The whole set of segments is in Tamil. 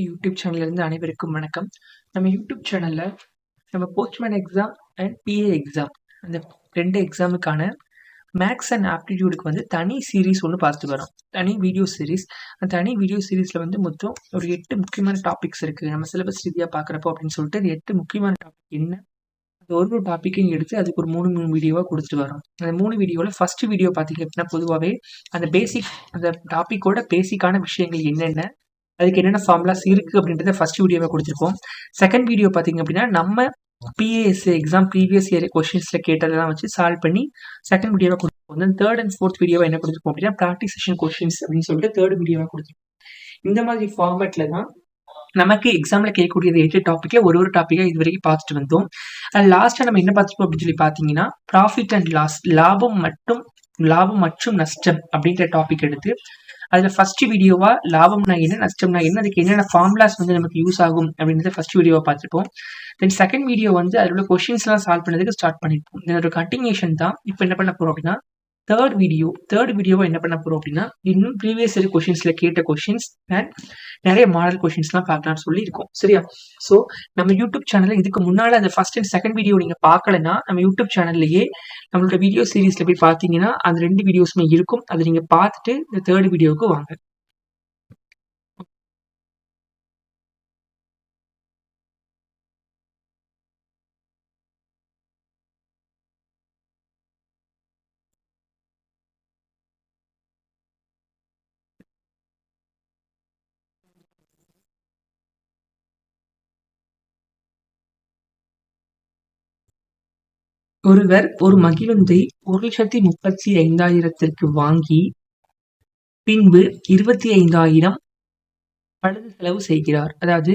யூடியூப் யூடியூப் சேனல்லேருந்து அனைவருக்கும் வணக்கம். நம்ம யூடியூப் சேனலில் நம்ம postman exam and PA exam அந்த ரெண்டு எக்ஸாமுக்கான மேக்ஸ் அண்ட் ஆப்டிடியூடுக்கு வந்து தனி சீரீஸ் ஒன்று பார்த்துட்டு வரோம். தனி வீடியோ சீரீஸ் அந்த தனி வீடியோ சீரீஸில் வந்து மொத்தம் ஒரு எட்டு முக்கியமான டாபிக்ஸ் இருக்குது நம்ம சிலபஸ் ரீதியாக பார்க்குறப்போ அப்படின்னு சொல்லிட்டு எட்டு முக்கியமான டாபிக் என்ன அந்த ஒரு ஒரு டாப்பிக்கையும் எடுத்து அதுக்கு ஒரு மூணு மூணு வீடியோவாக கொடுத்துட்டு வரோம். அந்த மூணு வீடியோவில் ஃபஸ்ட்டு வீடியோ பார்த்தீங்க அப்படின்னா பொதுவாகவே அந்த பேசிக் அந்த டாப்பிக்கோட பேசிக்கான விஷயங்கள் என்னென்ன அதுக்கு என்னென்ன ஃபார்முலாஸ் இருக்குது அப்படின்றத ஃபர்ஸ்ட் வீடியோவை கொடுத்துருக்கோம். செகண்ட் வீடியோ பார்த்தீங்க அப்படின்னா நம்ம பிஏஎஸ்சி எக்ஸாம் ப்ரீவியஸ் இயர் கொஷின்ஸில் கேட்டதெல்லாம் வச்சு சால்வ் பண்ணி செகண்ட் வீடியோவை கொடுத்துருக்கோம். வந்து தேர்ட் அண்ட் ஃபோர்த் வீடியோவை என்ன கொடுத்துருக்கோம் அப்படின்னா ப்ராக்டிஸ் செஷன் கொஷின்ஸ் அப்படின்னு சொல்லிட்டு தேர்ட் வீடியோவை கொடுத்துருக்கோம். இந்த மாதிரி ஃபார்மேட்டில் தான் நமக்கு எக்ஸாமில் கேட்கக்கூடியது எட்டு டாப்பிக்கில் ஒரு ஒரு டாப்பிக்காக இது வரைக்கும் பார்த்துட்டு வந்தோம். அது லாஸ்ட்டாக நம்ம என்ன பார்த்துருப்போம் அப்படின்னு சொல்லி பார்த்தீங்கன்னா ப்ராஃபிட் அண்ட் லாஸ் லாபம் மட்டும் லாபம் மற்றும் நஷ்டம் அப்படின்ற டாபிக் எடுத்து அதில் ஃபர்ஸ்ட் வீடியோவா லாபம்னா என்ன நஷ்டம்னா என்ன அதுக்கு என்னென்ன ஃபார்முலாஸ் வந்து நமக்கு யூஸ் ஆகும் அப்படின்றத ஃபர்ஸ்ட் வீடியோவை பார்த்துருப்போம். தென் செகண்ட் வீடியோ வந்து அதோட உள்ள கொஷின்ஸ்லாம் சால்வ் பண்ணதுக்கு ஸ்டார்ட் பண்ணியிருப்போம் இதோட கண்டினியூஷன் தான் இப்போ என்ன பண்ண போகிறோம் அப்படின்னா தேர்ட் வீடியோ தேர்ட் வீடியோவை என்ன பண்ண போகிறோம் அப்படின்னா இன்னும் ப்ரீவியஸ் இயர் கொஷின்ஸில் கேட்ட கொஷின்ஸ் அண்ட் நிறைய மாடல் கொஷின்ஸ்லாம் பார்க்கலாம்னு சொல்லி இருக்கும் சரியா? ஸோ நம்ம யூடியூப் சேனலில் இதுக்கு முன்னால் அந்த ஃபர்ஸ்ட் அண்ட் செகண்ட் வீடியோ நீங்கள் பார்க்கலன்னா நம்ம யூடியூப் சேனல்லையே நம்மளோட வீடியோ சீரீஸில் போய் பார்த்தீங்கன்னா அந்த ரெண்டு வீடியோஸுமே இருக்கும். அதை நீங்கள் பார்த்துட்டு இந்த தேர்ட் வீடியோவுக்கு வாங்க. ஒருவர் ஒரு மகிழுந்தை ஒரு லட்சத்தி முப்பத்தி ஐந்தாயிரத்திற்கு வாங்கி பின்பு இருபத்தி ஐந்தாயிரம் பழுது செலவு செய்கிறார். அதாவது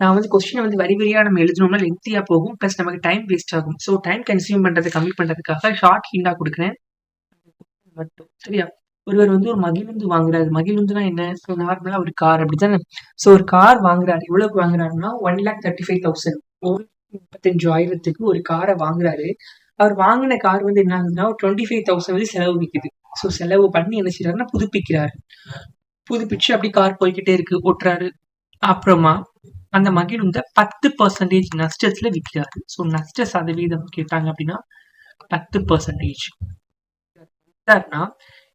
நான் வந்து கொஸ்டினை வந்து வரி வரியாக நம்ம எழுதணும்னா லென்த்தியாக போகும் ப்ளஸ் நமக்கு டைம் வேஸ்ட் ஆகும். ஸோ டைம் கன்சியூம் பண்ணுறது கம்மி பண்ணுறதுக்காக ஷார்ட் ஹிண்டாக கொடுக்குறேன். மட்டும். சரியா? ஒருவர் வந்து ஒரு மகிழுந்து வாங்குறாரு. மகிழுந்துனா என்ன? ஸோ நார்மலாக ஒரு கார் அப்படித்தானே? ஸோ ஒரு கார் வாங்குறாரு. எவ்வளோக்கு வாங்குறாருன்னா one lakh thirty five thousand ஒரு முப்பத்தஞ்சு ஆயிரத்துக்கு ஒரு காரை வாங்குறாரு. அவர் வாங்கின கார் வந்து என்ன ஆகுதுன்னா ஒரு டுவெண்ட்டி ஃபைவ் தௌசண்ட் வந்து செலவு விற்குது ஸோ செலவு பண்ணி என்ன செய்யறாருன்னா புதுப்பிக்கிறாரு. புதுப்பிச்சு அப்படி கார் போய்கிட்டே இருக்கு ஓட்டுறாரு. அப்புறமா அந்த மகிழ் வந்து பத்து பர்சன்டேஜ் நஷ்டத்துல விற்கிறாரு ஸோ நஷ்ட சதவீதம் கேட்டாங்க அப்படின்னா பத்து பர்சன்டேஜ்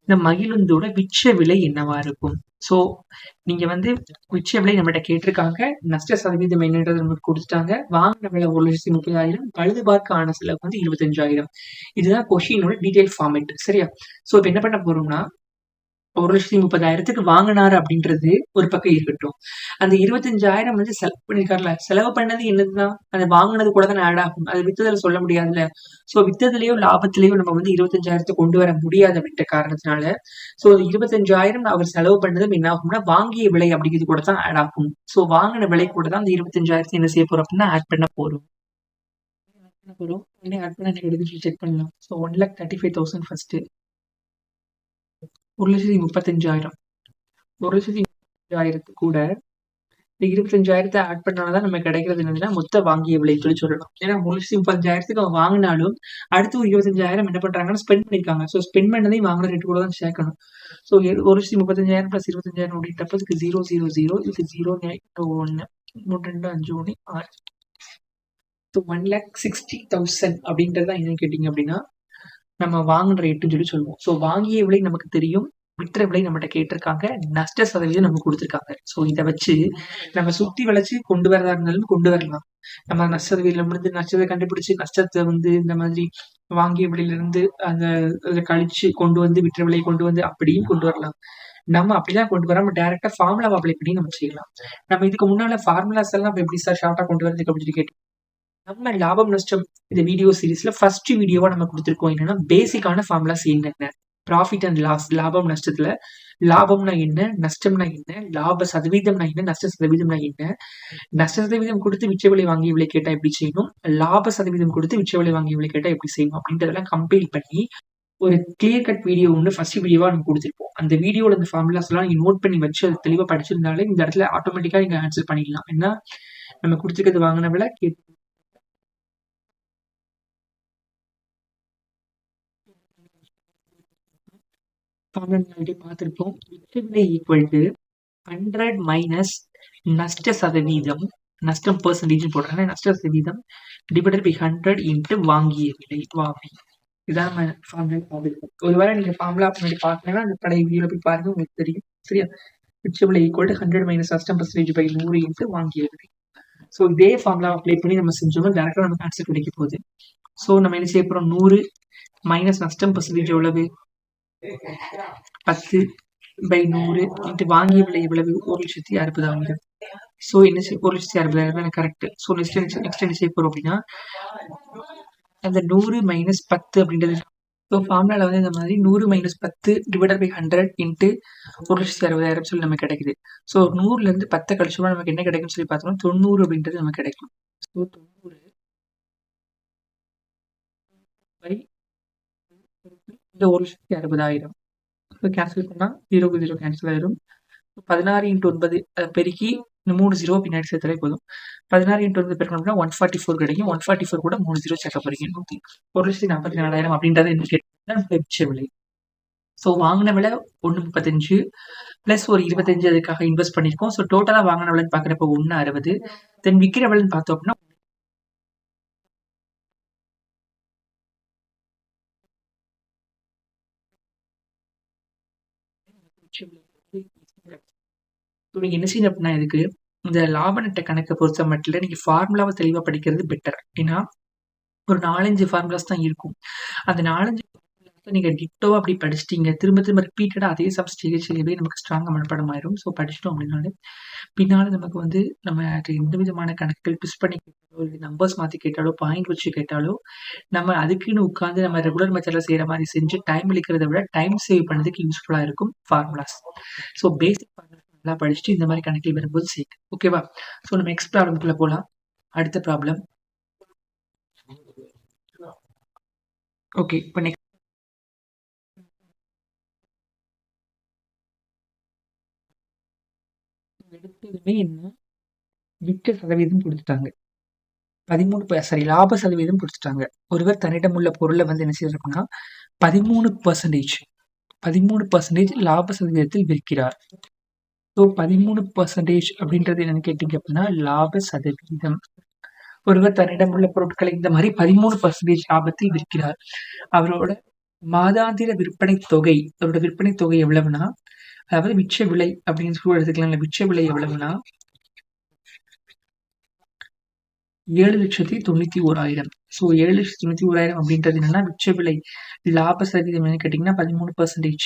இந்த மகிழுந்தோட விச்ச விலை என்னவா இருக்கும்? ஸோ நீங்க வந்து விச்ச விலை நம்மகிட்ட கேட்டிருக்காங்க. நஷ்ட சதவீதம் என்னன்றது நமக்கு கொடுத்துட்டாங்க. வாங்கின விலை ஒரு லட்சத்தி முப்பதாயிரம் பழுது பார்க்க ஆன செலவு வந்து இருபத்தஞ்சாயிரம். இதுதான் கொஷினோட டீடைல் ஃபார்மேட் சரியா? ஸோ இப்போ என்ன பண்ண போறோம்னா ஒரு லட்சத்தி முப்பதாயிரத்துக்கு வாங்கினாரு அப்படின்றது ஒரு பக்கம் இருக்கட்டும். அந்த இருபத்தஞ்சாயிரம் வந்து செலவு பண்ணிருக்காருல செலவு பண்ணது என்னதுதான்? அந்த வாங்கினது கூட தான் ஆட் ஆகும். அது வித்ததுல சொல்ல முடியாதுல்ல. ஸோ வித்ததுலயோ லாபத்திலயோ நம்ம வந்து இருபத்தஞ்சாயிரத்தை கொண்டு வர முடியாது அப்படின்ற காரணத்தினால. ஸோ இருபத்தஞ்சாயிரம் அவர் செலவு பண்ணதும் என்ன ஆகும்னா வாங்கிய விலை அப்படிங்கிறது கூட தான் ஆட் ஆகும். ஸோ வாங்கின விலை கூட தான் அந்த இருபத்தஞ்சாயிரத்தை என்ன செய்ய போறோம் அப்படின்னா ஆட் பண்ண போறோம். போறோம். ஆட் பண்ண எடுத்து செக் பண்ணலாம். So one lakh thirty five thousand first ஒரு லட்சத்தி முப்பத்தஞ்சாயிரம். ஒரு லட்சத்தி முப்பத்தஞ்சாயிரத்து கூட இந்த இருபத்தஞ்சாயிரத்தை ஆட் பண்ணால்தான் நம்ம கிடைக்கிறது என்னதுன்னா மொத்த வாங்கிய விலை சொல்லி சொல்லலாம். ஏன்னா ஒரு லட்சத்தி முப்பத்தஞ்சாயிரத்துக்கு அவன் வாங்கினாலும் அடுத்து ஒரு இருபத்தஞ்சாயிரம் என்ன பண்றாங்கன்னா ஸ்பெண்ட் பண்ணிருக்காங்க. ஸோ ஸ்பெண்ட் பண்ணதையும் வாங்கின ரேட்டு கூட தான் சேர்க்கணும். ஸோ ஒரு லட்சத்தி முப்பத்தஞ்சாயிரம் பிளஸ் இருபத்தஞ்சாயிரம் அப்படின்றப்ப இதுக்கு ஜீரோ ஜீரோ ஜீரோ இதுக்கு ஜீரோ ஒன்று மூணு ரெண்டு அஞ்சு ஒன்று ஆறு. So one lakh sixty thousand அப்படின்றது தான் என்ன கேட்டிங்க அப்படின்னா நம்ம வாங்கின ரேட்டுன்னு சொல்லி சொல்லுவோம். ஸோ வாங்கிய விலை நமக்கு தெரியும். விற்ற விலை நம்மகிட்ட கேட்டிருக்காங்க. நஷ்ட சதவீதம் நமக்கு கொடுத்துருக்காங்க. ஸோ இதை வச்சு நம்ம சுத்தி வளைச்சு கொண்டு வரதா இருந்தாலும் கொண்டு வரலாம். நம்ம நஷ்ட சதவீதம் இருந்து நஷ்டத்தை கண்டுபிடிச்சு நஷ்டத்தை வந்து இந்த மாதிரி வாங்கிய விலையிலிருந்து அந்த அதை கழிச்சு கொண்டு வந்து விற்ற விலையை கொண்டு வந்து அப்படியும் கொண்டு வரலாம். நம்ம அப்படிதான் கொண்டு வராம டேரக்டா ஃபார்முலா அப்ளை பண்ணி நம்ம செய்யலாம். நம்ம இதுக்கு முன்னால ஃபார்முலாஸ் எல்லாம் எப்படி சார் ஷார்ட்டா கொண்டு வரதுக்கு அப்படின்னு கேட்டு நம்ம லாபம் நஷ்டம் இந்த வீடியோ சீரீஸ்ல ஃபர்ஸ்ட் வீடியோவா நம்ம கொடுத்துருக்கோம். என்னன்னா பேசிக்கான ஃபார்முலாஸ் என்னென்ன? ப்ராஃபிட் அண்ட் லாஸ் லாபம் நஷ்டத்துல. லாபம்னா என்ன? நஷ்டம்னா என்ன? லாப சதவீதம்னா என்ன? நஷ்ட சதவீதம்னா என்ன? நஷ்ட சதவீதம் கொடுத்து விச்ச விலை வாங்கி விலை கேட்டா எப்படி செய்யணும்? லாப சதவீதம் கொடுத்து விச்ச விலை வாங்கி விலை கேட்டா எப்படி செய்யணும்? அப்படின்றதெல்லாம் கம்பேர் பண்ணி ஒரு கிளியர் கட் வீடியோ ஒன்று ஃபர்ஸ்ட் வீடியோவா நம்ம கொடுத்துருப்போம். அந்த வீடியோல இந்த ஃபார்முலாஸ் எல்லாம் நீங்க நோட் பண்ணி வச்சு அது தெளிவா படிச்சிருந்தாலே இந்த இடத்துல ஆட்டோமேட்டிக்கா நீங்க ஆன்சர் பண்ணிடலாம். ஏன்னா நம்ம கொடுத்துருக்கிறது வாங்கின விலை ப்ராப்ளம் ஆல்ரெடி பார்த்துருப்போம். விலை ஈக்குவல் டு ஹண்ட்ரட் மைனஸ் நஷ்ட சதவீதம் நஷ்டம் பர்சன்டேஜ் போடுறாங்க. நஷ்ட சதவீதம் டிவைடட் பை ஹண்ட்ரட் இன்ட்டு வாங்கிய விலை வாவி இதான் நம்ம ஃபார்முலா பார்த்துருக்கோம் ஒருவேளை நீங்க ஃபார்முலா முன்னாடி பார்க்கலன்னா அந்த பழைய போய் பாருங்க உங்களுக்கு தெரியும். சரியா? விச்ச விலை ஈக்குவல் டு ஹண்ட்ரட் மைனஸ் நஷ்டம் பர்சன்டேஜ் பை நூறு இன்ட்டு வாங்கிய விலை. ஸோ இதே ஃபார்முலா அப்ளை பண்ணி நம்ம செஞ்சோம்னா டேரக்டாக நமக்கு ஆன்சர் கிடைக்க போகுது. ஸோ நம்ம என்ன செய்ய போறோம்? நூறு மைனஸ் நஷ்டம் பர்சன்டேஜ் எவ்வளவு? பத்து பை நூறு இன்ட்டு வாங்கிய விலை எவ்வளவு? ஒரு லட்சத்தி அறுபதாயிரம் ஸோ என்ன செய்ய ஒரு லட்சத்தி அறுபதாயிரம் எனக்கு கரெக்ட் ஸோ நெக்ஸ்ட் நெக்ஸ்ட் என்ன செய்ய போறோம் அப்படின்னா அந்த நூறு மைனஸ் பத்து அப்படின்றது. ஸோ ஃபார்முலாவில் வந்து இந்த மாதிரி நூறு மைனஸ் பத்து டிவைடட் பை ஹண்ட்ரட் இன்ட்டு ஒரு லட்சத்தி அறுபதாயிரம் சொல்லி நமக்கு கிடைக்குது. ஸோ நூறுலேருந்து பத்தை கழிச்சோம்னா நமக்கு என்ன கிடைக்கும்னு சொல்லி பார்த்தோம்னா தொண்ணூறு அப்படின்றது நமக்கு கிடைக்கும். ஸோ தொண்ணூறு பை இந்த ஒரு லட்சத்தி அறுபதாயிரம். ஸோ கேன்சல் பண்ணால் ஜீரோக்கு ஜீரோ கேன்சல் ஆயிரும். பதினாறு இன்ட்டு ஒன்பது பெருக்கி இந்த மூணு ஜீரோ பின்னாடி சேர்த்தாலே போதும். பதினாறு இன்ட்டு ஒன்பது பெருக்கணும்னா ஒன் ஃபார்ட்டி ஃபோர் கிடைக்கும். ஒன் ஃபார்ட்டி ஃபோர் கூட மூணு ஜீரோ சேர்க்க போறீங்க. நூற்றி ஒரு லட்சத்தி நாற்பத்தி நாலாயிரம் அப்படின்றது என்ன கேட்டீங்கன்னா விச்ச விலை. ஸோ வாங்கின விலை ஒன்று முப்பத்தஞ்சு ப்ளஸ் ஒரு இருபத்தஞ்சு அதுக்காக இன்வெஸ்ட் பண்ணியிருக்கோம். ஸோ டோட்டலாக வாங்கின விலைன்னு பார்க்குறப்ப ஒன்று அறுபது. தென் விற்கிற விலைன்னு பார்த்தோம் அப்படின்னா நீங்க என்ன செய்யணும் அப்படின்னா இதுக்கு இந்த லாப நட்ட கணக்கை பொறுத்த மட்டும் நீங்கள் ஃபார்முலாவை தெளிவாக படிக்கிறது பெட்டர் ஏன்னா ஒரு நாலஞ்சு ஃபார்முலாஸ் தான் இருக்கும். அந்த நாலஞ்சு நீங்கள் டிட்டோவாக அப்படி படிச்சிட்டீங்க திரும்ப திரும்ப ரிப்பீட்டடாக அதே சப்ஸ் செய்ய செய்யவே நமக்கு ஸ்ட்ராங்காக மனப்படம் ஆயிரும் ஸோ படிச்சிட்டோம் அப்படின்னாலே பின்னால் நமக்கு வந்து நம்ம எந்த விதமான கணக்குகள் ட்விஸ்ட் பண்ணி கேட்டாலோ இல்லை நம்பர்ஸ் மாற்றி கேட்டாலோ பாயிண்ட் வச்சு கேட்டாலோ நம்ம அதுக்குன்னு உட்காந்து நம்ம ரெகுலர் மெத்தடில் செய்கிற மாதிரி செஞ்சு டைம் அளிக்கிறத விட டைம் சேவ் பண்ணதுக்கு யூஸ்ஃபுல்லாக இருக்கும் ஃபார்முலாஸ் ஸோ பேசிக் ஃபார்முலா நல்லா படிச்சுட்டு இந்த மாதிரி கணக்கில் வரும்போது சேர்க்கு ஓகேவா ஸோ நம்ம நெக்ஸ்ட் ப்ராப்ளம்குள்ள போகலாம் அடுத்த ப்ராப்ளம் ஓகே இப்போ நெக்ஸ்ட் எடுத்ததுமே என்ன? விற்ற சதவீதம் கொடுத்துட்டாங்க. பதிமூணு சாரி லாப சதவீதம் கொடுத்துட்டாங்க. ஒருவர் தன்னிடம் உள்ள பொருளை வந்து என்ன செய்யறாங்கன்னா பதிமூணு பர்சன்டேஜ் பதிமூணு பர்சன்டேஜ் லாப சதவீதத்தில் விற்கிறார். ஸோ பதிமூணு பர்சன்டேஜ் அப்படின்றது என்னன்னு கேட்டீங்க அப்படின்னா லாப சதவீதம். ஒருவர் தன்னிடம் உள்ள பொருட்களை இந்த மாதிரி பதிமூணு பர்சன்டேஜ் லாபத்தில் விற்கிறார். அவரோட மாதாந்திர விற்பனை தொகை அவரோட விற்பனை தொகை எவ்வளவுனா அதாவது மிச்ச விலை அப்படின்னு சொல்லி எடுத்துக்கலாம் மிச்ச விலை எவ்வளவுனா ஏழு லட்சத்தி தொண்ணூத்தி ஓராயிரம். ஸோ ஏழு லட்சத்தி தொண்ணூத்தி ஓராயிரம் அப்படின்றது என்னன்னா மிச்ச விலை லாப சதவீதம் என்னன்னு கேட்டீங்கன்னா பதிமூணு பர்சன்டேஜ்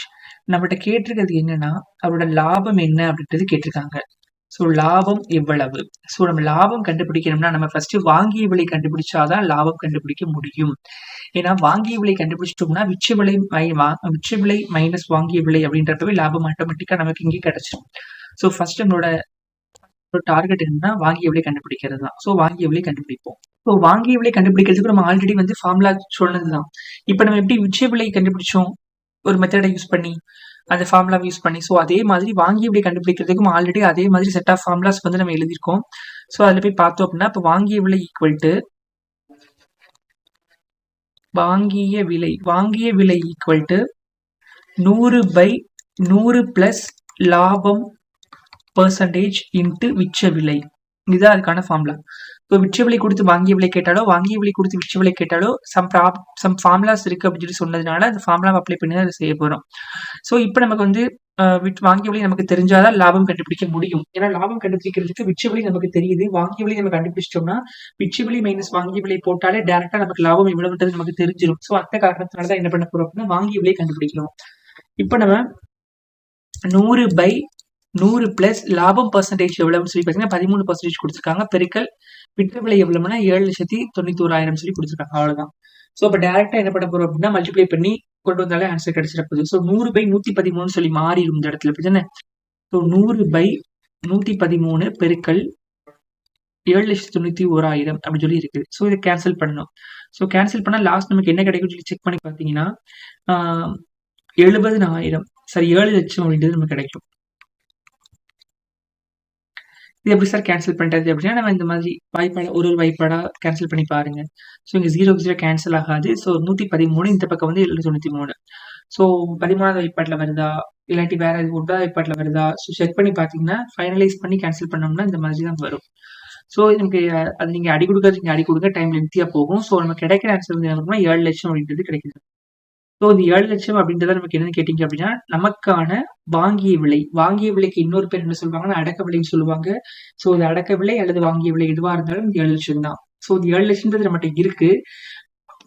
நம்மகிட்ட கேட்டிருக்கிறது என்னன்னா அவரோட லாபம் என்ன அப்படின்றது கேட்டிருக்காங்க. ஸோ லாபம் எவ்வளவு? ஸோ நம்ம லாபம் கண்டுபிடிக்கணும்னா நம்ம ஃபர்ஸ்ட் வாங்கிய விலை கண்டுபிடிச்சாதான் லாபம் கண்டுபிடிக்க முடியும். ஏன்னா வாங்கிய விலை கண்டுபிடிச்சிட்டோம்னா விச்ச விலை விச்ச விலை மைனஸ் வாங்கிய விலை அப்படின்றப்பவே லாபம் ஆட்டோமேட்டிக்காக நமக்கு இங்கே கிடைச்சிடும் ஸோ ஃபர்ஸ்ட் நம்மளோட ஒரு டார்கெட் என்னன்னா வாங்கிய விலை கண்டுபிடிக்கிறது தான். ஸோ வாங்கிய விலை கண்டுபிடிப்போம். ஸோ வாங்கிய விலை கண்டுபிடிக்கிறதுக்கு நம்ம ஆல்ரெடி வந்து ஃபார்முலா சொன்னது தான். இப்போ நம்ம எப்படி விச்ச விலை கண்டுபிடிச்சோம்? ஒரு மெத்தடை யூஸ் பண்ணி அந்த ஃபார்முலாவை யூஸ் பண்ணி. ஸோ அதே மாதிரி வாங்கி விலை கண்டுபிடிக்கிறதுக்கும் ஆல்ரெடி அதே மாதிரி செட் ஆஃப் ஃபார்முலாஸ் வந்து நம்ம எழுதியிருக்கோம். ஸோ அதில் போய் பார்த்தோம் அப்படின்னா இப்போ வாங்கிய விலை ஈக்குவல் டு வாங்கிய விலை வாங்கிய விலை ஈக்குவல் டு நூறு பை நூறு பிளஸ் லாபம் பர்சன்டேஜ் இன்ட்டு விச்ச விலை. இதுதான் அதுக்கான ஃபார்முலா இப்போ விச்ச விலை கொடுத்து வாங்கிய விலை கேட்டாலோ வாங்கிய விலை கொடுத்து விச்ச விலை கேட்டாலோ சம் ப்ராப் சம் ஃபார்முலாஸ் இருக்கு அப்படின்னு சொல்லி சொன்னதுனால அந்த ஃபார்முலா அப்ளை பண்ணி தான் அதை செய்ய போகிறோம் ஸோ இப்போ நமக்கு வந்து வாங்கிய விலை நமக்கு தெரிஞ்சாதான் லாபம் கண்டுபிடிக்க முடியும். ஏன்னா லாபம் கண்டுபிடிக்கிறதுக்கு விச்ச விலை நமக்கு தெரியுது. வாங்கிய விலை நம்ம கண்டுபிடிச்சிட்டோம்னா விச்ச விலை மைனஸ் வாங்கிய விலை போட்டாலே டேரக்டா நமக்கு லாபம் எவ்வளவுன்றது நமக்கு தெரிஞ்சிடும் ஸோ அந்த காரணத்தினால தான் என்ன பண்ண போறோம் அப்படின்னா வாங்கிய விலை கண்டுபிடிக்கணும். இப்போ நம்ம நூறு பை நூறு பிளஸ் லாபம் பர்சன்டேஜ் எவ்வளவுன்னு சொல்லி பார்த்தீங்கன்னா பதிமூணு பர்சன்டேஜ் கொடுத்துருக்காங்க. பெருக்கல் விற்ற விலை எவ்வளவுனா ஏழு லட்சத்தி தொண்ணூத்தி ஓராயிரம் சொல்லி கொடுத்துருக்காங்க. அவ்வளவுதான். ஸோ இப்போ டேரக்டா என்ன பண்ண போறோம் அப்படின்னா மல்டிப்ளை பண்ணி கொண்டு வந்தாலே ஆன்சர் கிடைச்சிட போகுது. ஸோ நூறு பை நூத்தி பதிமூணு சொல்லி மாறிடும் இந்த இடத்துல. அப்படிதானே ஸோ நூறு பை நூத்தி பதிமூணு பெருக்கல் ஏழு லட்சத்தி தொண்ணூத்தி ஓராயிரம் அப்படின்னு சொல்லி இருக்குது. ஸோ இதை கேன்சல் பண்ணணும். ஸோ கேன்சல் பண்ணால் லாஸ்ட் நமக்கு என்ன கிடைக்கும் சொல்லி செக் பண்ணி பார்த்தீங்கன்னா எழுபதுனாயிரம் சரி ஏழு லட்சம் அப்படின்றது நமக்கு கிடைக்கும். இது எப்படி சார் கேன்சல் பண்ணுறது அப்படின்னா நம்ம இந்த மாதிரி வாய்ப்பாடாக ஒரு ஒரு வாய்ப்பாடாக கேன்சல் பண்ணி பாருங்க. ஸோ இங்கே ஜீரோ ஜீரோ கேன்சல் ஆகாது. ஸோ நூற்றி பதிமூணு இந்த பக்கம் வந்து எழுநூத்தி தொண்ணூற்றி மூணு. ஸோ பதிமூணாவது வாய்ப்பாட்டில் வருதா? இல்லாட்டி வேற எது ஒன்றாவது வைப்பாட்டில் வருதா? ஸோ செக் பண்ணி பார்த்தீங்கன்னா ஃபைனலைஸ் பண்ணி கேன்சல் பண்ணோம்னா இந்த மாதிரி தான் வரும். ஸோ நமக்கு அது நீங்கள் அடி கொடுக்கறது நீங்கள் அடி கொடுங்க டைம் லென்த்தியாக போகும். ஸோ நமக்கு கிடைக்கிற ஆன்சர் வந்து என்ன ஏழு லட்சம் அப்படின்றது கிடைக்குது. ஸோ இந்த ஏழு லட்சம் அப்படின்றத நமக்கு என்னன்னு கேட்டிங்க அப்படின்னா நமக்கான வாங்கிய விலை. வாங்கிய விலைக்கு இன்னொரு பேர் என்ன சொல்லுவாங்கன்னா அடக்க விலைன்னு சொல்லுவாங்க. ஸோ அது அடக்க விலை அல்லது வாங்கிய விலை எதுவாக இருந்தாலும் இந்த ஏழு லட்சம் தான். ஸோ இந்த ஏழு லட்சம்ன்றது நம்மகிட்ட இருக்கு.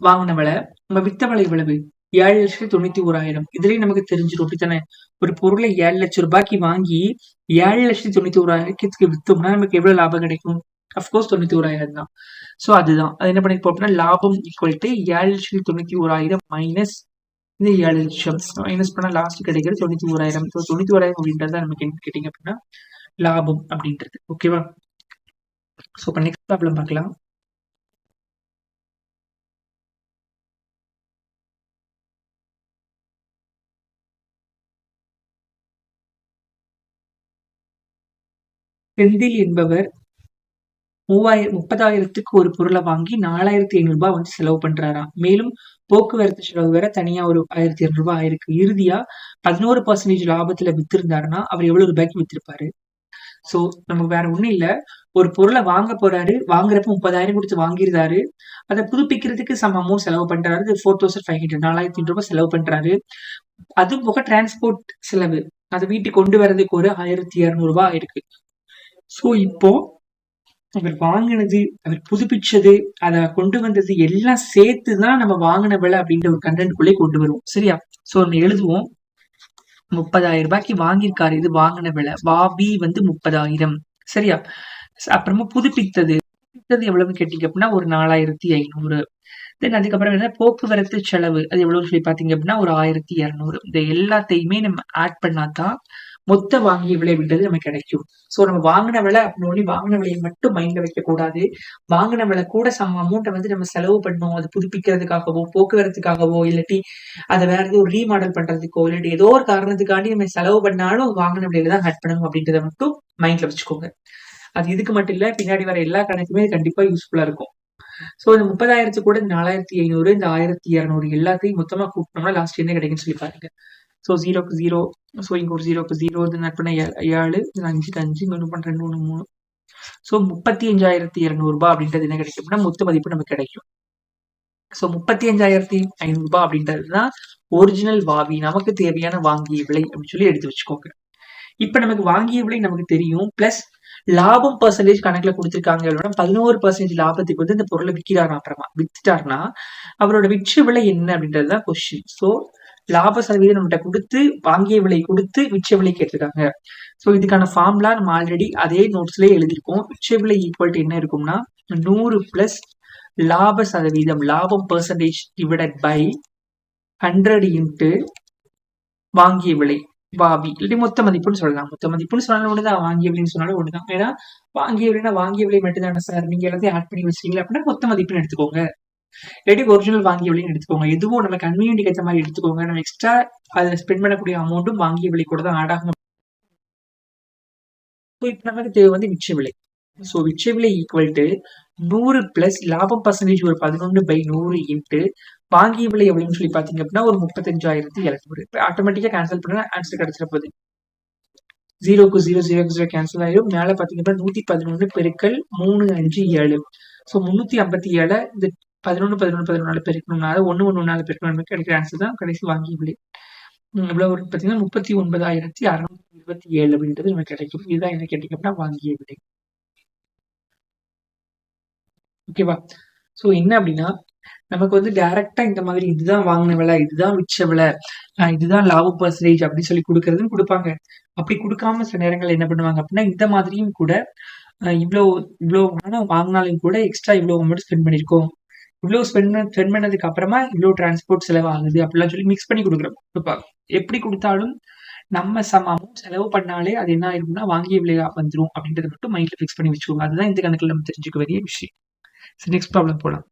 வாங்கின விலை. நம்ம வித்த விலை எவ்வளவு? ஏழு லட்சத்தி தொண்ணூத்தி ஓராயிரம் இதுலயும் நமக்கு தெரிஞ்சிடும் அப்படித்தானே? ஒரு பொருளை ஏழு லட்சம் ரூபாய்க்கு வாங்கி ஏழு லட்சத்தி தொண்ணூத்தி ஓராயிரத்துக்கு வித்தோம்னா நமக்கு எவ்வளவு லாபம் கிடைக்கும்? அஃப்கோர்ஸ் தொண்ணூத்தி ஓராயிரம் தான். ஸோ அதுதான். அது என்ன பண்ணிருப்போம் அப்படின்னா லாபம் ஈக்குவல் டு ஏழு லட்சத்தி தொண்ணூத்தி ஓராயிரம் மைனஸ் இந்த ஏழு லட்சம் மைனஸ் பண்ண லாஸ்ட் கிடைக்கிறது தொண்ணூத்தி ஓராயிரம் ஸோ தொண்ணூத்தி ஓராயிரம் அப்படின்றது நமக்கு என்ன கேட்டீங்க அப்படின்னா லாபம் அப்படின்றது. ஓகேவா ஸோ இப்போ நெக்ஸ்ட் ப்ராப்ளம் பார்க்கலாம். செந்தில் என்பவர் மூவாயிரம் முப்பதாயிரத்துக்கு ஒரு பொருளை வாங்கி நாலாயிரத்தி ஐநூறு ரூபாய் வந்து செலவு பண்றாராம் மேலும் போக்குவரத்து செலவு வேற தனியா ஒரு ஆயிரத்தி இருநூறு ரூபாய் ஆயிருக்கு. இறுதியா பதினோரு பர்சன்டேஜ் லாபத்துல வித்திருந்தாருன்னா அவர் எவ்வளவு ரூபாய்க்கு வித்திருப்பாரு? சோ நமக்கு வேற ஒண்ணும் இல்ல. ஒரு பொருளை வாங்க போறாரு வாங்குறப்ப முப்பதாயிரம் கொடுத்து வாங்கிருந்தாரு அதை புதுப்பிக்கிறதுக்கு சம் அமௌண்ட் செலவு பண்றாரு. ஃபோர் தௌசண்ட் ஃபைவ் ஹண்ட்ரட் நாலாயிரத்தி ரூபாய் செலவு பண்றாரு. அது போக டிரான்ஸ்போர்ட் செலவு அதை வீட்டுக்கு கொண்டு வர்றதுக்கு ஒரு ஆயிரத்தி இருநூறு ரூபாய் ஆயிருக்கு. சோ இப்போ அவர் வாங்கினது அவர் புதுப்பிச்சது அதை கொண்டு வந்தது எல்லாம் சேர்த்து தான் நம்ம வாங்கின விலை அப்படின்ற ஒரு கண்டென்ட்குள்ளே கொண்டு வருவோம். சரியா? சோ நம்ம எழுதுவோம். முப்பதாயிரம் ரூபாய்க்கு வாங்கியிருக்காரு இது வாங்கின விலை வாபி வந்து முப்பதாயிரம். சரியா? அப்புறமா புதுப்பித்தது. புதுப்பித்தது எவ்வளவு கேட்டீங்க அப்படின்னா ஒரு நாலாயிரத்தி ஐநூறு. தென் அதுக்கப்புறம் என்ன? போக்குவரத்து செலவு. அது எவ்வளவு சொல்லி பாத்தீங்க அப்படின்னா ஒரு ஆயிரத்தி இரநூறு. இந்த எல்லாத்தையுமே நம்ம ஆட் பண்ணாதான் மொத்த வாங்கிய விலை அப்படின்றது நமக்கு கிடைக்கும். சோ நம்ம வாங்கின விலை அப்படின்னு வாங்கின விலையை மட்டும் மைண்ட்ல வைக்க கூடாது வாங்கின விலை கூட சம அமௌண்ட்டை வந்து நம்ம செலவு பண்ணோம் அது புதுப்பிக்கிறதுக்காகவோ போக்குவரத்துக்காகவோ இல்லாட்டி அதை வேற ஏதோ ரீமாடல் பண்றதுக்கோ இல்லாட்டி ஏதோ ஒரு காரணத்துக்காண்டி நம்ம செலவு பண்ணாலும் வாங்கின விலையில தான் ஆட் பண்ணணும் அப்படின்றத மட்டும் மைண்ட்ல வச்சுக்கோங்க. அது இதுக்கு மட்டும் இல்ல பின்னாடி வர எல்லா கணக்குமே கண்டிப்பா யூஸ்ஃபுல்லா இருக்கும். சோ இந்த முப்பதாயிரத்து கூட இந்த நாலாயிரத்தி ஐநூறு இந்த ஆயிரத்தி இரநூறு எல்லாத்தையும் மொத்தமா கூட்டினோம்னா லாஸ்ட் என்ன கிடைக்குன்னு சொல்லி பாருங்க. ஸோ ஜீரோக்கு ஜீரோ ஸோ இங்க ஒரு ஜீரோக்கு ஜீரோ இது நட் பண்ண ஏழு இது அஞ்சுக்கு அஞ்சு இங்கே ஒன்று பண்ண ரெண்டு ஒன்று மூணு. ஸோ முப்பத்தி அஞ்சாயிரத்தி இரநூறுபா அப்படின்றது என்ன கிடைக்கும் மொத்த மதிப்பு நமக்கு கிடைக்கும். ஸோ முப்பத்தி அஞ்சாயிரத்தி ஐநூறுபா அப்படின்றது தான் ஒரிஜினல் வாவி நமக்கு தேவையான வாங்கிய விலை அப்படின்னு சொல்லி எடுத்து வச்சுக்கோங்க. இப்ப நமக்கு வாங்கிய விலை நமக்கு தெரியும். பிளஸ் லாபம் பர்சன்டேஜ் கணக்குல கொடுத்துருக்காங்க அப்படின்னா பதினோரு பர்சன்டேஜ் லாபத்துக்கு வந்து இந்த பொருளை விற்கிறாரா அப்புறமா. வித்துட்டாருன்னா அவரோட விற்று விலை என்ன அப்படின்றது தான் கொஸ்டின் ஸோ லாப சதவீதம் நம்மகிட்ட கொடுத்து வாங்கிய விலை கொடுத்து மிச்ச விலை கேட்டிருக்காங்க. ஸோ இதுக்கான ஃபார்முலா நம்ம ஆல்ரெடி அதே நோட்ஸ்லயே எழுதியிருக்கோம். மிச்ச விலை ஈக்குவல் என்ன இருக்கும்னா நூறு பிளஸ் லாப சதவீதம் லாபம் percentage divided by hundred into வாங்கிய விலை பாபி. இல்லாட்டி மொத்த மதிப்புன்னு சொல்லலாம். மொத்த மதிப்புன்னு சொன்னாலும் ஒண்ணுதான். வாங்கிய விலைன்னு சொன்னாலும் ஒண்ணுதான். ஏன்னா வாங்கிய விலைனா வாங்கிய விலை மட்டும் தானே சார்? நீங்க எல்லாத்தையும் ஆட் பண்ணி வச்சிருக்கீங்க அப்படின்னா மொத்த மதிப்புன்னு எடுத்துக்கோங்க. இல்லாட்டி ஒரிஜினல் வாங்கிய விலைன்னு எடுத்துக்கோங்க. எதுவும் நம்ம கன்வீனியன்ட் ஏற்ற மாதிரி எடுத்துக்கோங்க. நம்ம எக்ஸ்ட்ரா அதை ஸ்பெண்ட் பண்ணக்கூடிய அமௌண்ட்டும் வாங்கிய விலை கூட தான் ஆட் ஆகும். ஸோ இப்போ நமக்கு தேவை வந்து மிச்ச விலை. ஸோ மிச்ச விலை ஈக்குவல் டு நூறு பிளஸ் லாபம் பர்சன்டேஜ் ஒரு பதினொன்று பை நூறு இன்ட்டு வாங்கிய விலை எவ்வளோன்னு சொல்லி பார்த்தீங்க அப்படின்னா ஒரு முப்பத்தஞ்சாயிரத்தி இரநூறு. இப்போ ஆட்டோமேட்டிக்காக கேன்சல் பண்ண ஆன்சர் கிடச்சிட போகுது ஜீரோக்கு ஜீரோ ஜீரோக்கு ஜீரோ கேன்சல் ஆயிடும் மேலே பார்த்தீங்கன்னா நூற்றி பதினொன்று பெருக்கல் மூணு அஞ்சு ஏழு. ஸோ முந்நூற்றி ஐம்பத்தி ஏழை இந்த பதினொன்று பதினொன்று பதினொன்று பெருக்கணும்னால ஒன்று ஒன்று நாள் பெருக்கணும் நமக்கு கிடைக்கிற ஆன்சர் தான் கடைசி வாங்கிய விலை ம், இவ்வளவு ஒரு பார்த்தீங்கன்னா முப்பத்தி ஒன்பதாயிரத்தி அறுநூத்தி இருபத்தி ஏழு அப்படின்றது நமக்கு கிடைக்கும். இதுதான் என்ன கேட்டீங்க அப்படின்னா வாங்கிய விலை ஓகேவா ஸோ என்ன அப்படின்னா நமக்கு வந்து டைரக்டா இந்த மாதிரி இதுதான் வாங்கின விலை இதுதான் விற்ற விலை இதுதான் லாப பர்சன்டேஜ் அப்படின்னு சொல்லி கொடுக்கறதுன்னு கொடுப்பாங்க. அப்படி கொடுக்காம சில நேரங்கள் என்ன பண்ணுவாங்க அப்படின்னா இந்த மாதிரியும் கூட இவ்வளோ இவ்வளோ பணம் வாங்கினாலும் கூட எக்ஸ்ட்ரா இவ்வளோ அமௌண்ட் ஸ்பெண்ட் பண்ணியிருக்கோம். இவ்வளோ ஸ்பெண்ட் ஸ்பெண்ட் பண்ணதுக்கு அப்புறமா இவ்வளோ டிரான்ஸ்போர்ட் செலவு ஆகுது அப்படிலாம் சொல்லி மிக்ஸ் பண்ணி கொடுக்குறோம். எப்படி கொடுத்தாலும் நம்ம சம அமௌண்ட் செலவு பண்ணாலே அது என்ன ஆயிருக்கும்னா வாங்கிய விலையா வந்துரும் அப்படின்றத மட்டும் மைண்ட்ல ஃபிக்ஸ் பண்ணி வச்சுக்கோங்க. அதுதான் இந்த கணக்குல நம்ம தெரிஞ்சுக்க வேண்டிய விஷயம். சரி நெக்ஸ்ட் ப்ராப்ளம் போலாம்.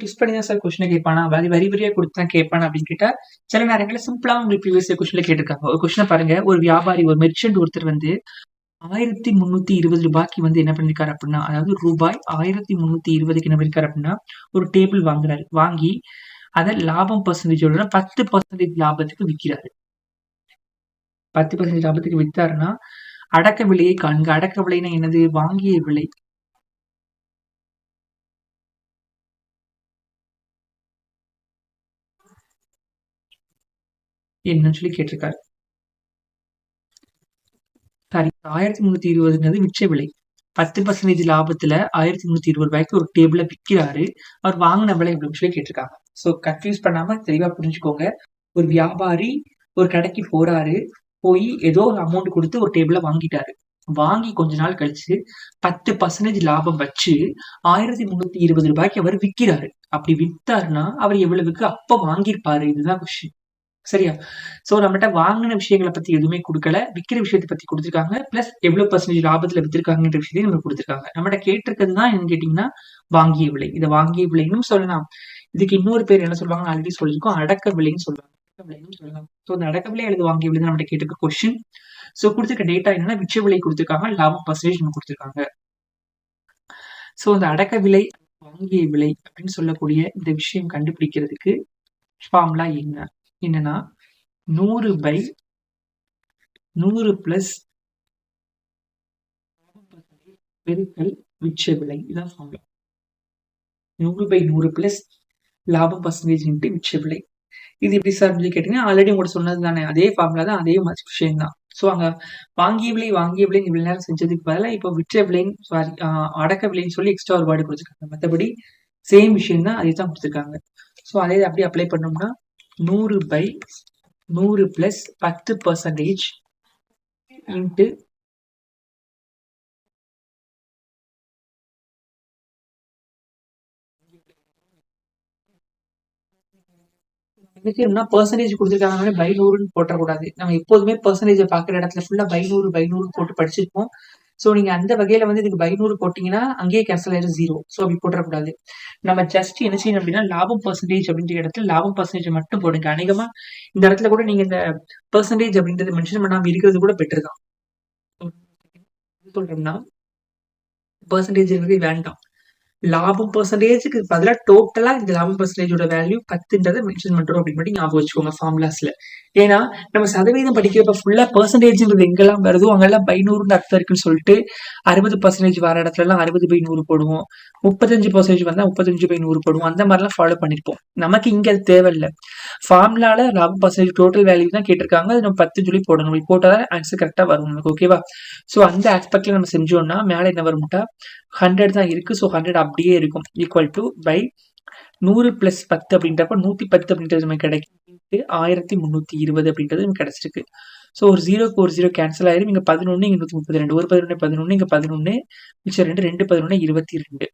ட்விஸ்ட் பண்ணி தான் சார் கொஸ்டினை கேட்பானா? வரி வரி வரியா கொடுத்து தான் கேட்பானா அப்படின்னு கேட்டா சில நேரங்களில் சிம்பிளா உங்களுக்கு ப்ரீவியஸ் கொஸ்டின்ல கேட்டிருக்காங்க. ஒரு கொஸ்டினை பாருங்க. ஒரு வியாபாரி ஒரு மெர்ச்சன்ட் ஒருத்தர் வந்து ஆயிரத்தி முன்னூத்தி இருபது ரூபாய்க்கு வந்து என்ன பண்ணிருக்காரு அப்படின்னா அதாவது ரூபாய் ஆயிரத்தி முன்னூத்தி இருபதுக்கு என்ன பண்ணிருக்காரு அப்படின்னா ஒரு டேபிள் வாங்குறாரு. வாங்கி அதை லாபம் பர்சன்டேஜோட பத்து பர்சன்டேஜ் லாபத்துக்கு விற்கிறாரு பத்து பர்சன்டேஜ் லாபத்துக்கு வித்தாருன்னா அடக்க விலையை காண்க அடக்க விலைன்னா என்னது? வாங்கிய விலை. என்னன்னு சொல்லி கேட்டிருக்காரு. சாரி ஆயிரத்தி முன்னூத்தி இருபதுங்கிறது விற்ற விலை. பத்து பர்சன்டேஜ் லாபத்துல ஆயிரத்தி முன்னூத்தி இருபது ரூபாய்க்கு ஒரு டேபிள விற்கிறாரு அவர் வாங்கின விலை அப்படின்னு சொல்லி கேட்டிருக்காங்க. ஸோ கன்ஃபியூஸ் பண்ணாம தெளிவா புரிஞ்சுக்கோங்க. ஒரு வியாபாரி ஒரு கடைக்கு போறாரு. போய் ஏதோ ஒரு அமௌண்ட் கொடுத்து ஒரு டேபிள வாங்கிட்டாரு. வாங்கி கொஞ்ச நாள் கழிச்சு பத்து பர்சன்டேஜ் லாபம் வச்சு ஆயிரத்தி முன்னூத்தி இருபது ரூபாய்க்கு அவர் விற்கிறாரு அப்படி வித்தாருன்னா அவர் எவ்வளவுக்கு அப்ப வாங்கியிருப்பாரு? இதுதான் கொஸ்டின் சரியா? ஸோ நம்மகிட்ட வாங்கின விஷயங்களை பத்தி எதுவுமே கொடுக்கல. விற்கிற விஷயத்தை பத்தி கொடுத்துருக்காங்க. பிளஸ் எவ்வளவு பர்சன்டேஜ் லாபத்துல வித்திருக்காங்கன்ற விஷயத்தையும் நம்ம கொடுத்துருக்காங்க. நம்மகிட்ட கேட்டிருக்கிறது தான் என்னன்னு கேட்டீங்கன்னா வாங்கிய விலை. இதை வாங்கிய விலைன்னு சொல்லலாம். இதுக்கு இன்னொரு பேர் என்ன சொல்லுவாங்க ஆல்ரெடி சொல்லியிருக்கோம். அடக்க விலைன்னு சொல்லுவாங்க. விலைன்னு சொல்லலாம். ஸோ அந்த அடக்க விலை அல்லது வாங்கிய விலை தான் நம்மகிட்ட கேட்டிருக்க கொஸ்டின் ஸோ கொடுத்துருக்க டேட்டா என்னன்னா விச்ச விலை கொடுத்துருக்காங்க. லாபம் பர்சன்டேஜ் நம்ம கொடுத்துருக்காங்க. ஸோ அந்த அடக்க விலை வாங்கிய விலை அப்படின்னு சொல்லக்கூடிய இந்த விஷயம் கண்டுபிடிக்கிறதுக்கு ஃபார்முலா என்ன? என்னன்னா நூறு பை நூறு பிளஸ் பெருக்கல் மிச்ச விலை. இதான் ஃபார்முலா நூறு பை நூறு பிளஸ் லாபம் பர்சன்டேஜ் இன்ட்டு மிச்ச விலை. இது எப்படி சார் சொல்லி கேட்டீங்கன்னா ஆல்ரெடி உங்கள்கிட்ட சொன்னது தானே. அதே ஃபார்முலா தான் அதே மாதிரி விஷயம் தான். ஸோ அங்கே வாங்கிய விலை வாங்கிய விலை இவ்வளவு நேரம் செஞ்சதுக்கு பதிலாக இப்போ விற்ற விலைன்னு சாரி அடக்க விலைன்னு சொல்லி எக்ஸ்ட்ரா ஒரு வேர்டு கொடுத்துருக்காங்க. மற்றபடி சேம் விஷயம் தான் அதே தான் கொடுத்துருக்காங்க. ஸோ அதே அப்படி அப்ளை பண்ணோம்னா நூறு பை நூறு பிளஸ் பத்து பர்சன்டேஜ் இன்ட்டு என்ன பர்சன்டேஜ் கொடுத்துருக்காங்க பை நூறுன்னு போட்டக்கூடாது. நம்ம எப்போதுமே பர்சன்டேஜ் பார்க்குற இடத்துல ஃபுல்லா பை நூறு பை நூறு போட்டு படிச்சிருப்போம். ஸோ நீங்க அந்த வகையில வந்து இதுக்கு பை நூறு போட்டீங்கன்னா அங்கேயே கேன்சல் ஆயிடும் ஜீரோ ஸோ அப்படி போட்டுறக்கூடாது. நம்ம ஜஸ்ட் என்ன செய்யணும் அப்படின்னா லாபம் பர்சன்டேஜ் அப்படின்ற இடத்துல லாபம் பர்சன்டேஜ் மட்டும் போடுங்க. அநேகமா இந்த இடத்துல கூட நீங்க இந்த பர்சன்டேஜ் அப்படின்றது மென்ஷன் பண்ணாம இருக்கிறது கூட பெட்டர் தான். சொல்றோம்னா பர்சன்டேஜ் வேண்டாம். லாபம் பர்சன்டேஜுக்கு பதிலாக டோட்டலா இந்த லாபம் பர்சன்டேஜோட வேல்யூ பத்துன்றதை மென்ஷன் பண்றோம் அப்படின்னு மட்டும் ஞாபகம் வச்சுக்கோங்க ஃபார்முலாஸ்ல ஏன்னா நம்ம சதவீதம் படிக்கிறப்ப ஃபுல்லா பர்சன்டேஜ்ன்றது எங்கெல்லாம் வருதோ அங்கெல்லாம் பை நூறுன்னு அர்த்தம் இருக்குன்னு சொல்லிட்டு அறுபது பர்சன்டேஜ் வர இடத்துல எல்லாம் அறுபது பை நூறு போடுவோம். முப்பத்தஞ்சு பர்சன்டேஜ் வந்தா முப்பத்தஞ்சு பை நூறு போடுவோம். அந்த மாதிரிலாம் ஃபாலோ பண்ணிருப்போம். நமக்கு இங்க அது தேவையில்லை. ஃபார்முலால லாபம் பர்சன்டேஜ் டோட்டல் வேல்யூ தான் கேட்டிருக்காங்க. அது நம்ம பத்து சொல்லி போடணும். இப்படி போட்டாதான் ஆன்சர் கரெக்டா வரும் நமக்கு ஓகேவா ஸோ அந்த ஆஸ்பெக்ட்ல நம்ம செஞ்சோம்னா மேலே என்ன வரும்ட்டா ஹண்ட்ரட் தான் இருக்குது ஸோ ஹண்ட்ரட் அப்படியே இருக்கும். ஈக்குவல் டு பை நூறு ப்ளஸ் பத்து அப்படின்றப்ப நூற்றி பத்து அப்படின்றது நமக்கு கிடைக்கும் ஆயிரத்தி முந்நூற்றி இருபது அப்படின்றது நமக்கு கிடச்சிருக்கு. ஸோ ஒரு ஜீரோக்கு ஒரு ஜீரோ கேன்சல் ஆயிரும். இங்கே பதினொன்று இங்கே நூற்றி முப்பத்தி ரெண்டு ஒரு பதினொன்று பதினொன்று இங்கே பதினொன்று மிச்சம் ரெண்டு ரெண்டு பதினொன்று இருபத்தி ரெண்டு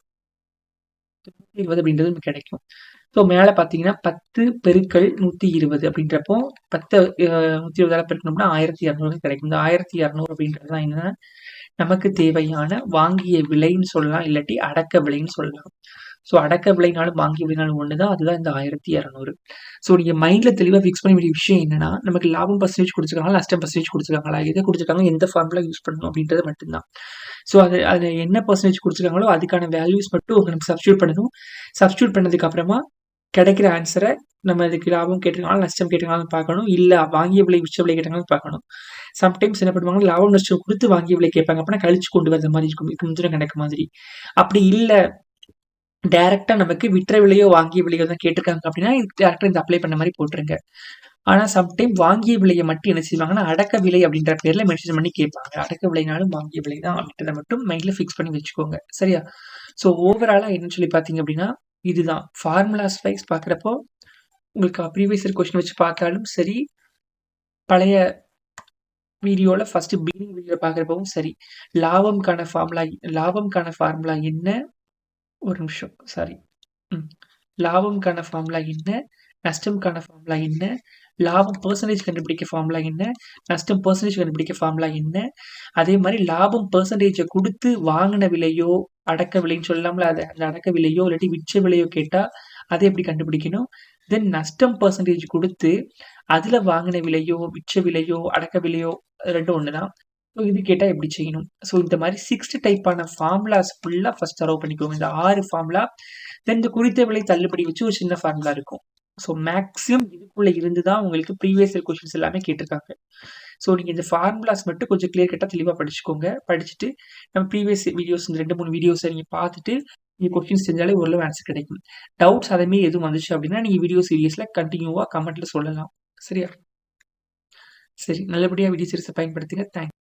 இருபது அப்படின்றது நமக்கு கிடைக்கும். ஸோ மேலே பார்த்தீங்கன்னா பத்து பெருக்கள் நூற்றி இருபது அப்படின்றப்போ பத்து நூற்றி இருபதால் பெருக்கணும்னா ஆயிரத்தி இரநூறு கிடைக்கும். இந்த ஆயிரத்தி இரநூறு அப்படின்றது தான் என்னன்னா நமக்கு தேவையான வாங்கிய விலைன்னு சொல்லலாம் இல்லாட்டி அடக்க விலைன்னு சொல்லலாம். ஸோ அடக்க விலைனாலும் வாங்கிய விலைனாலும் ஒன்று தான் அதுதான் இந்த ஆயிரத்தி இரநூறு. ஸோ நீங்கள் மைண்டில் தெளிவாக ஃபிக்ஸ் பண்ண வேண்டிய விஷயம் என்னன்னா நமக்கு லாபம் பர்சன்டேஜ் கொடுத்துருக்காங்களா நஷ்டம் பர்சன்டேஜ் கொடுத்துருக்காங்களா எதை கொடுத்துருக்காங்க எந்த ஃபார்முலா யூஸ் பண்ணணும் அப்படின்றது மட்டும்தான். ஸோ அது அதில் என்ன பர்சன்டேஜ் கொடுத்துருக்காங்களோ அதுக்கான வேல்யூஸ் மட்டும் உங்களுக்கு சப்ஸ்டியூட் பண்ணணும். சப்ஸ்டியூட் பண்ணதுக்கு அப்புறமா கிடைக்கிற ஆன்சரை நம்ம இதுக்கு லாபம் கேட்டிருக்காங்க நஷ்டம் கேட்டிருக்காலும் பார்க்கணும். இல்லை வாங்கிய விலை உச்ச விலை கேட்டாலும் பார்க்கணும். சம்டைம்ஸ் என்ன பண்ணுவாங்க லாபம் நஷ்டம் கொடுத்து வாங்கிய விலை கேட்பாங்க. அப்படின்னா கழிச்சு கொண்டு வர மாதிரி இருக்கும். முந்தின கணக்கு மாதிரி. அப்படி இல்லை டைரக்டா நமக்கு விற்ற விலையோ வாங்கிய விலையோ தான் கேட்டிருக்காங்க அப்படின்னா டேரக்டா இந்த அப்ளை பண்ண மாதிரி போட்டுருங்க. ஆனா சம்டைம் வாங்கிய விலையை மட்டும் என்ன செய்வாங்கன்னா அடக்க விலை அப்படின்ற பேர்ல மென்ஷன் பண்ணி கேட்பாங்க. அடக்க விலைனாலும் வாங்கிய விலை தான் அப்படின்றத மட்டும் மைண்ட்ல ஃபிக்ஸ் பண்ணி வச்சுக்கோங்க. சரியா? ஸோ ஓவராலா என்ன சொல்லி பாத்தீங்க அப்படின்னா இதுதான். ஃபார்முலாஸ் வைஸ் பார்க்குறப்போ உங்களுக்கு ப்ரீவியஸ் இயர் கொஸ்டின் வச்சு பார்த்தாலும் சரி பழைய வீடியோவில் ஃபஸ்ட்டு பிகினிங் வீடியோ பார்க்குறப்பவும் சரி லாபம்கான ஃபார்முலா லாபம்கான ஃபார்முலா என்ன? ஒரு நிமிஷம் சாரி ம். லாபம்கான ஃபார்முலா என்ன? நஷ்டம்கான ஃபார்முலா என்ன? லாபம் பர்சன்டேஜ் கண்டுபிடிக்க ஃபார்முலா என்ன? நஷ்டம் பர்சன்டேஜ் கண்டுபிடிக்க ஃபார்முலா என்ன? அதே மாதிரி லாபம் பர்சன்டேஜை கொடுத்து வாங்கின விலையோ அடக்க விலைன்னு சொல்லலாம்ல அது அந்த அடக்க விலையோ இல்லாட்டி விற்ற விலையோ கேட்டால் அதை எப்படி கண்டுபிடிக்கணும்? தென் நஷ்டம் பர்சன்டேஜ் கொடுத்து அதில் வாங்கின விலையோ விற்ற விலையோ அடக்க விலையோ ரெண்டும் ஒன்று தான் ஸோ இது கேட்டால் எப்படி செய்யணும்? ஸோ இந்த மாதிரி சிக்ஸ்த் டைப்பான ஃபார்முலாஸ் ஃபுல்லாக ஃபஸ்ட் தரவு பண்ணிக்கோங்க. இந்த ஆறு ஃபார்முலா தென் இந்த குறித்த விலை தள்ளுபடி வச்சு ஒரு சின்ன ஃபார்முலா இருக்கும். ஸோ மேக்ஸிமம் இதுக்குள்ளே இருந்து தான் உங்களுக்கு ப்ரீவியஸ் இயர் கொஷின்ஸ் எல்லாமே கேட்டிருக்காங்க. ஸோ நீங்கள் இந்த ஃபார்முலாஸ் மட்டும் கொஞ்சம் கிளியர் கட்டாக தெளிவாக படிச்சுக்கோங்க. படிச்சுட்டு நம்ம ப்ரீவியஸ் வீடியோஸ் இந்த ரெண்டு மூணு வீடியோஸை நீங்கள் பார்த்துட்டு நீங்கள் கொஸ்டின்ஸ் செஞ்சாலே ஓரளவு ஆன்சர் கிடைக்கும். டவுட்ஸ் அதேமாரி எதுவும் வந்துச்சு அப்படின்னா நீங்கள் வீடியோ சீரியஸில் கண்டினியூவாக கமெண்ட்டில் சொல்லலாம். சரியா? சரி நல்லபடியாக வீடியோ சீரியஸை பயன்படுத்துங்க. தேங்க்ஸ்